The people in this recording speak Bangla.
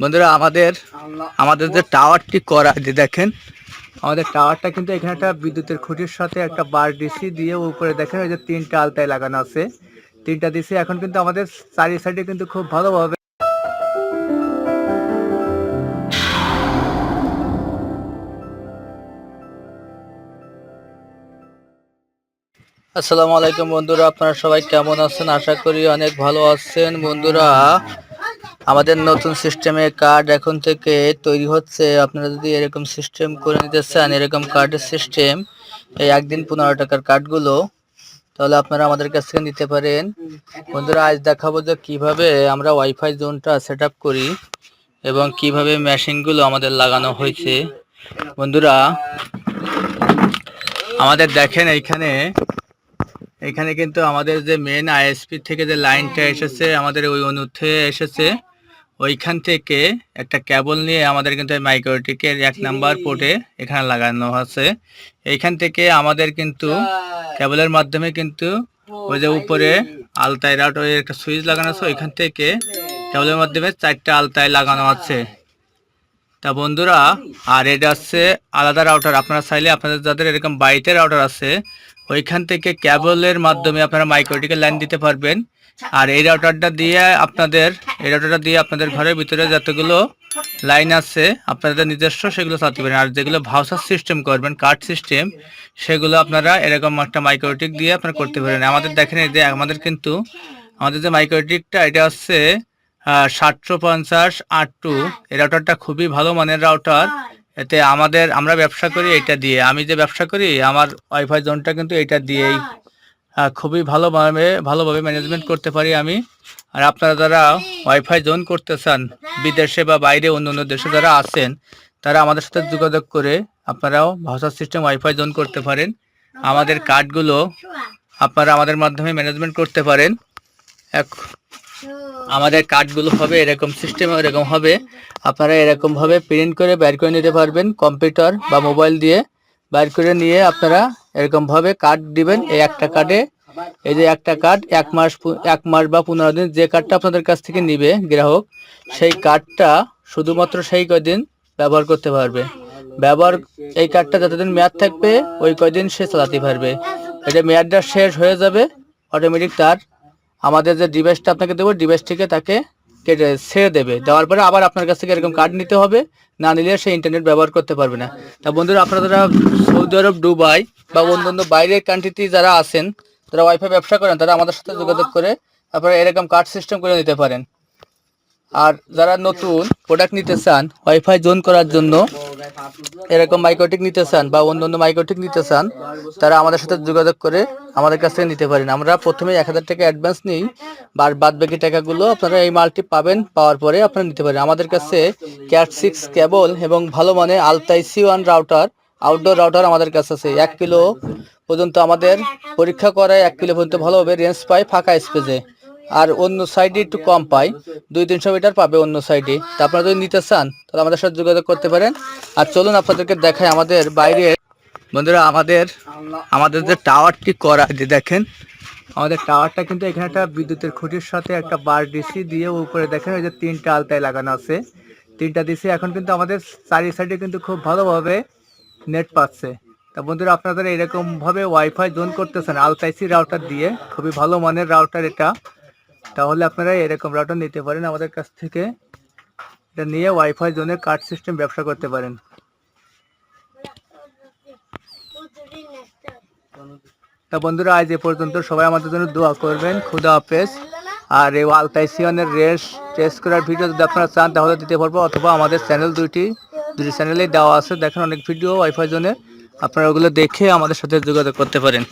বন্ধুরা আমাদের আমাদের যে টাওয়ারটি করা যে দেখেন আমাদের টাওয়ারটা কিন্তু এখানে একটা বিদ্যুতের খুঁটির সাথে একটা বার ডিসি দিয়ে উপরে দেখেন ওই যে তিনটা আলতায় লাগানো আছে। তিনটা ডিসি এখন কিন্তু আমাদের চারি সাইডে কিন্তু খুব ভালোভাবে আসসালামু আলাইকুম বন্ধুরা আপনারা সবাই কেমন আছেন? আশা করি অনেক ভালো আছেন। বন্ধুরা আমাদের নতুন সিস্টেমে কার্ড এখন থেকে তৈরি হচ্ছে। আপনারা যদি এরকম সিস্টেম করে নিতে চান, এরকম কার্ডের সিস্টেম এই একদিন পনেরো টাকার কার্ডগুলো তাহলে আপনারা আমাদের কাছ থেকে নিতে পারেন। বন্ধুরা, আজ দেখাবো যে কীভাবে আমরা ওয়াইফাই জোনটা সেট করি এবং কীভাবে মেশিনগুলো আমাদের লাগানো হয়েছে। বন্ধুরা, আমাদের দেখেন এইখানে এখানে কিন্তু আমাদের যে মেন আইএসপি থেকে যে লাইনটা এসেছে, আমাদের ওই অনুথে এসেছে। ওইখান থেকে একটা কেবল নিয়ে আমাদের কিন্তু মাইক্রোটিকের এক নাম্বার পোর্টে এখানে লাগানো আছে এইখান থেকে আমাদের কিন্তু কেবলের মাধ্যমে কিন্তু ওই যে উপরে আলতায় রাউটারের একটা সুইচ লাগানো আছে ওইখান থেকে কেবলের মাধ্যমে চারটা আলতায় লাগানো আছে। তা বন্ধুরা আর এটা হচ্ছে আলাদা রাউটার আপনারা চাইলে আপনাদের যাদের এরকম বাড়িতে রাউটার আছে ওইখান থেকে ক্যাবলের মাধ্যমে আপনারা মাইক্রোটিকের লাইন দিতে পারবেন। আর এই রাউটারটা দিয়ে আপনাদের, এই রাউটারটা দিয়ে আপনাদের ঘরের ভিতরে যতগুলো লাইন আছে, আপনাদের নিজস্ব সেগুলো চালাতে পারেন। আর যেগুলো ভাউসার সিস্টেম করবেন কার্ড সিস্টেম সেগুলো আপনারা এরকম একটা মাইক্রোটিক দিয়ে আপনারা করতে পারেন। আমাদের দেখেন এই যে, আমাদের কিন্তু, আমাদের যে মাইক্রোটিকটা এটা হচ্ছে সাতশো পঞ্চাশ আট টু এই রাউটারটা খুবই ভালো মানের রাউটার এতে আমাদের আমরা ব্যবসা করি এটা দিয়ে। আমি যে ব্যবসা করি আমার ওয়াইফাই জোনটা কিন্তু এটা দিয়েই আহ, খুবই ভালোভাবে ভালোভাবে ম্যানেজমেন্ট করতে পারি আমি। আর আপনারা যারা ওয়াইফাই জোন করতে চান বিদেশে বা বাইরে অন্য অন্য দেশে যারা আছেন তারা আমাদের সাথে যোগাযোগ করে আপনারাও ভাষা সিস্টেম ওয়াইফাই জোন করতে পারেন। আমাদের কার্ডগুলো আপনারা আমাদের মাধ্যমে ম্যানেজমেন্ট করতে পারেন। এক আমাদের কার্ডগুলো হবে এরকম সিস্টেম এরকম হবে। আপনারা এরকম ভাবে প্রিন্ট করে বের করে নিতে পারবেন কম্পিউটার বা মোবাইল দিয়ে। বের করে নিয়ে আপনারা এরকম ভাবে কার্ড দিবেন এই একটা কার্ডে এই যে একটা কার্ড এক মাস এক মাস বা পনেরো দিন যে কার্ডটা আপনাদের কাছ থেকে নিবে গ্রাহক, সেই কার্ডটা শুধুমাত্র সেই কয়দিন ব্যবহার করতে পারবে। ব্যবহার এই কার্ডটা যতদিন মেয়াদ থাকবে, ওই কয়দিন সে চালাতে পারবে। এটা মেয়াদটা শেষ হয়ে যাবে অটোমেটিক তার আমাদের যে ডিভাইসটা আপনাকে দেবো ডিভাইস থেকে তাকে কেটে ছেড়ে দেবে। দেওয়ার পরে আবার আপনার কাছ থেকে এরকম কার্ড নিতে হবে। না নিলে সে ইন্টারনেট ব্যবহার করতে পারবে না। তা বন্ধুরা, আপনারা যারা সৌদি আরব দুবাই বা অন্যান্য বাইরের কান্ট্রিতে যারা আছেন তারা ওয়াইফাই ব্যবসা করেন, তারা আমাদের সাথে যোগাযোগ করে আপনারা এরকম কার্ড সিস্টেম করে নিতে পারেন। আর যারা নতুন প্রোডাক্ট নিতে চান ওয়াইফাই জোন করার জন্য এরকম মাইক্রোটিক নিতে চান বা অন্য অন্য মাইক্রোটিক নিতে চান, তারা আমাদের সাথে যোগাযোগ করে আমাদের কাছ থেকে নিতে পারেন। আমরা প্রথমে এক হাজার টাকা অ্যাডভান্স নিই আর বাদ বাকি টাকাগুলো আপনারা এই মালটি পাবেন, পাওয়ার পরে আপনারা নিতে পারেন। আমাদের কাছে ক্যাট সিক্স কেবল এবং ভালো মানে Altai C one router outdoor router আমাদের কাছে আছে। এক কিলো পর্যন্ত আমাদের পরীক্ষা করায় এক কিলো পর্যন্ত ভালোভাবে রেঞ্জ পায় ফাঁকা স্পেসে আর অন্য সাইডে একটু কম পাই, দুই, তিনশো মিটার পাবে অন্য সাইডে তা আপনারা যদি নিতে চান, তাহলে আমাদের সাথে যোগাযোগ করতে পারেন। আর চলুন আপনাদেরকে দেখাই আমাদের বাইরে। বন্ধুরা, আমাদের আমাদের যে টাওয়ারটি করা যে দেখেন, আমাদের টাওয়ারটা কিন্তু এখানে একটা বিদ্যুতের খুঁটির সাথে একটা বার ডিসি দিয়ে উপরে দেখেন, ওই যে তিনটা আলতায় লাগানো আছে। তিনটা ডিসি এখন কিন্তু আমাদের চারি সাইডে কিন্তু খুব ভালোভাবে নেট পাচ্ছে। তা বন্ধুরা আপনাদের এরকমভাবে ওয়াইফাই জোন করতেছেন আলতাইসি রাউটার দিয়ে, খুবই ভালো মানের রাউটার এটা। তাহলে আপনারা এরকম রাউটার নিতে পারেন আমাদের কাছ থেকে। এটা নিয়ে ওয়াইফাই জোনে কার্ড সিস্টেম ব্যবসা করতে পারেন। তা বন্ধুরা, আজ এ পর্যন্ত সবাই আমাদের জন্য দোয়া করবেন। খুদা হাফেজ। আর এই আলতাইসিয়নের রেস টেস্ট করার ভিডিও যদি আপনারা চান, তাহলে দিতে পারব। অথবা আমাদের চ্যানেল দুইটি, দুটি চ্যানেলেই দেওয়া আছে। দেখেন অনেক ভিডিও ওয়াইফাই জোনে আপনারা ওগুলো দেখে আমাদের সাথে যোগাযোগ করতে পারেন।